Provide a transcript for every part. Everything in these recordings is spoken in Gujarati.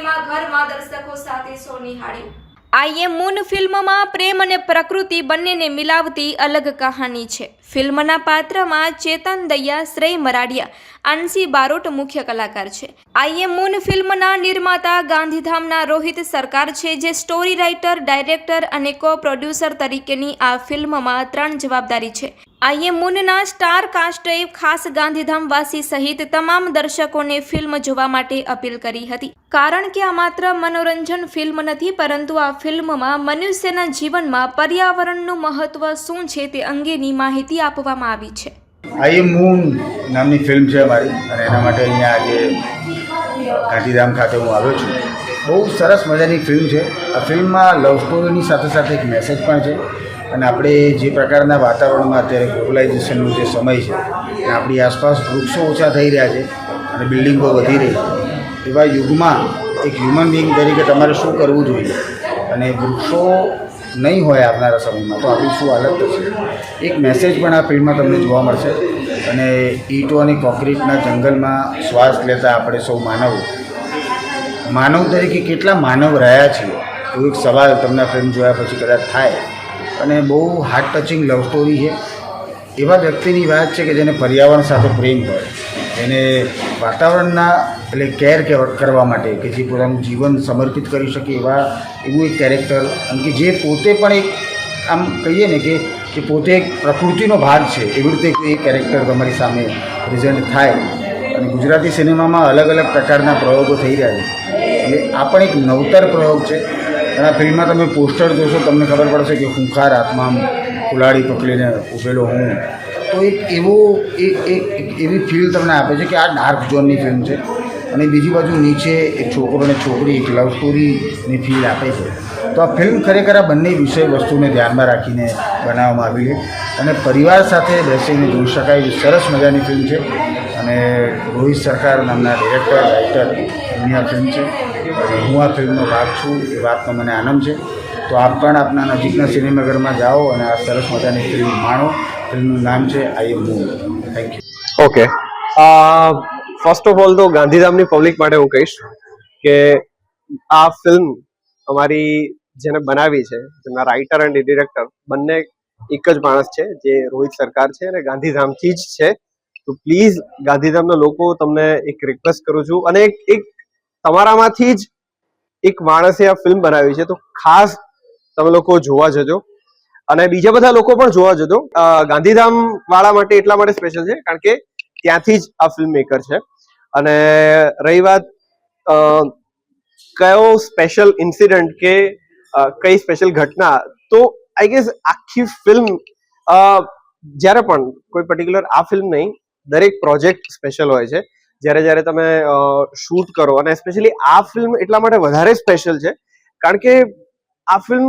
દર્શકો સાથે સો નિહાળ્યું. આઈ મૂન ફિલ્મમાં પ્રેમ અને પ્રકૃતિ બંનેને મિલાવતી અલગ કહાની છે. ફિલ્મના પાત્રમાં ચેતન દૈયા, શ્રેય મરાડિયા આંસી બારોટ મુખ્ય કલાકાર છે. આઈએમ મૂન ફિલ્મના નિર્માતા ગાંધીધામના રોહિત સરકાર છે, જે સ્ટોરી રાઇટર, ડાયરેક્ટર અને કો પ્રોડ્યુસર તરીકેની આ ફિલ્મમાં ત્રણ જવાબદારી છે. આઈએમ મૂનના સ્ટાર કાસ્ટે ખાસ ગાંધીધામવાસી સહિત તમામ દર્શકોને ફિલ્મ જોવા માટે અપીલ કરી હતી. કારણ કે આ માત્ર મનોરંજન ફિલ્મ નથી, પરંતુ આ ફિલ્મમાં મનુષ્યના જીવનમાં પર્યાવરણનું મહત્વ શું છે તે અંગેની માહિતી આપવામાં આવી છે. આઈ મૂન નામની ફિલ્મ છે અમારી. અને એના માટે અહીંયા આજે ગાંધીધામ ખાતે હું આવ્યો છું. બહુ સરસ મજાની ફિલ્મ છે. આ ફિલ્મમાં લવ સ્ટોરીની સાથે સાથે એક મેસેજ પણ છે. અને આપણે જે પ્રકારના વાતાવરણમાં અત્યારે ગ્લોબલાઇઝેશનનો જે સમય છે, અને આપણી આસપાસ વૃક્ષો ઓછા થઈ રહ્યા છે અને બિલ્ડિંગો વધી રહી છે, એવા યુગમાં એક હ્યુમન બિંગ તરીકે તમારે શું કરવું જોઈએ? અને વૃક્ષો નહીં હોય આવનારા સમયમાં, તો આપણી શું હાલત થશે? એક મેસેજ પણ આ ફિલ્મમાં તમને જોવા મળશે. અને ઈંટો અને કોન્ક્રીટના જંગલમાં શ્વાસ લેતા આપણે સૌ માનવો. માનવ તરીકે કેટલા માનવ રહ્યા છીએ? એવો એક સવાલ તમને ફિલ્મ જોયા પછી કદાચ થાય. અને બહુ હાર્ટ ટચિંગ લવ સ્ટોરી છે. એવા વ્યક્તિની વાત છે કે જેને પર્યાવરણ સાથે પ્રેમ હોય. એને વાતાવરણના એટલે કેર કરવા માટે કે જે પોતાનું જીવન સમર્પિત કરી શકે એવા એવું એક કેરેક્ટર અને કે જે પોતે પણ એક આમ કહીએ ને કે કે પોતે એક પ્રકૃતિનો ભાગ છે, એવી રીતે એ કેરેક્ટર તમારી સામે પ્રેઝન્ટ થાય. અને ગુજરાતી સિનેમામાં અલગ અલગ પ્રકારના પ્રયોગો થઈ રહ્યા છે. એટલે આ પણ એક નવતર પ્રયોગ છે. અને આ ફિલ્મમાં તમે પોસ્ટર જોશો, તમને ખબર પડશે કે ખૂંખાર આત્મા કુલાડી પકડીને ઊભેલો હું. તો એક એવો એક એવી ફીલ તમને આપે છે કે આ ડાર્ક ઝોનની ફિલ્મ છે. અને બીજી બાજુ નીચે એક છોકરો અને છોકરી, એક લવ સ્ટોરીની ફીલ આપે છે. તો આ ફિલ્મ ખરેખર આ બંને વિષય વસ્તુને ધ્યાનમાં રાખીને બનાવવામાં આવી છે. અને પરિવાર સાથે બેસીને જોઈ શકાય એવી સરસ મજાની ફિલ્મ છે. અને રોહિત સરકાર નામના ડિરેક્ટર રાઇટર એમની આ ફિલ્મ છે. હું આ ફિલ્મનો ભાગ છું. એ વાતનો મને આનંદ છે. તો આપ પણ આપના નજીકના સિનેમાઘરમાં જાઓ અને આ સરસ મજાની ફિલ્મ માણો. ફિલ્મનું નામ છે I am thank you okay first of all તો ગાંધીધામની પબ્લિક માટે હું કહીશ કે આ ફિલ્મ અમારી જેને બનાવી છે, જેમના રાઇટર એન્ડ ડિરેક્ટર બંને એક જ માણસ છે, જે રોહિત સરકાર છે અને ગાંધીધામથી જ છે. તો પ્લીઝ ગાંધીધામના લોકો તમને એક રિક્વેસ્ટ કરું છું અને એક એક તમારામાંથી જ એક માણસે આ ફિલ્મ બનાવી છે. તો ખાસ તમે લોકો જોવા જજો. અને બીજા બધા લોકો પણ જોવા જતો ગાંધીધામ વાળા માટે એટલા માટે સ્પેશિયલ છે, કારણ કે ત્યાંથી જ આ ફિલ્મ મેકર છે. અને રહી વાત કયો સ્પેશિયલ ઇન્સિડન્ટ કે કઈ સ્પેશિયલ ઘટના, તો આઈ ગેસ આખી ફિલ્મ જ્યારે પણ કોઈ પર્ટિક્યુલર આ ફિલ્મ નહીં, દરેક પ્રોજેક્ટ સ્પેશિયલ હોય છે. જ્યારે જ્યારે તમે શૂટ કરો, અને સ્પેશિયલી આ ફિલ્મ એટલા માટે વધારે સ્પેશિયલ છે, કારણ કે આ ફિલ્મ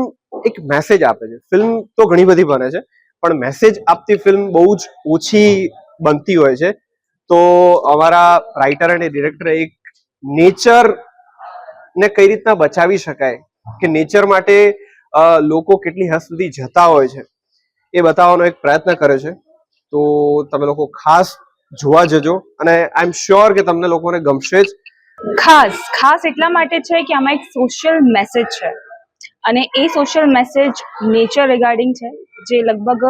એક મેસેજ આપે છે. ફિલ્મ તો ઘણી બધી બને છે, પણ મેસેજ આપતી ફિલ્મ બહુ જ ઓછી બનતી હોય છે. તો અમારા રાઇટર અને ડિરેક્ટરે એક નેચર ને કઈ રીતના બચાવી શકાય કે નેચર માટે લોકો કેટલી હદ સુધી જતા હોય છે, એ બતાવવાનો એક પ્રયત્ન કર્યો છે. તો તમે લોકો ખાસ જોવા જજો અને આઈ એમ શ્યોર કે તમને લોકોને ગમશે જ. ખાસ ખાસ એટલા માટે છે કે આમાં એક સોશિયલ મેસેજ છે. અને એ સોશિયલ મેસેજ નેચર રિગાર્ડિંગ છે, જે લગભગ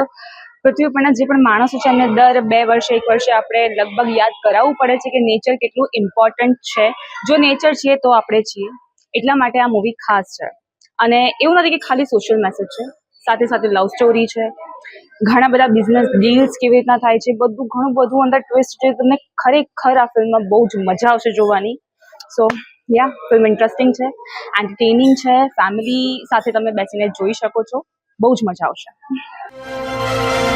પૃથ્વી પરના જે પણ માણસો છે, એમને દર બે વર્ષે, એક વર્ષે આપણે લગભગ યાદ કરાવવું પડે છે કે નેચર કેટલું ઇમ્પોર્ટન્ટ છે. જો નેચર છીએ તો આપણે છીએ. એટલા માટે આ મૂવી ખાસ છે. અને એવું નથી કે ખાલી સોશિયલ મેસેજ છે. સાથે સાથે લવ સ્ટોરી છે. ઘણા બધા બિઝનેસ ડીલ્સ કેવી રીતના થાય છે, બધું ઘણું બધું અંદર ટ્વિસ્ટ છે. તમને ખરેખર આ ફિલ્મમાં બહુ જ મજા આવશે જોવાની. સો યા ફિલ્મ ઇન્ટરેસ્ટિંગ છે એન્ટરટેનિંગ છે ફેમિલી સાથે તમે બેસીને જોઈ શકો છો, બહુ જ મજા આવશે.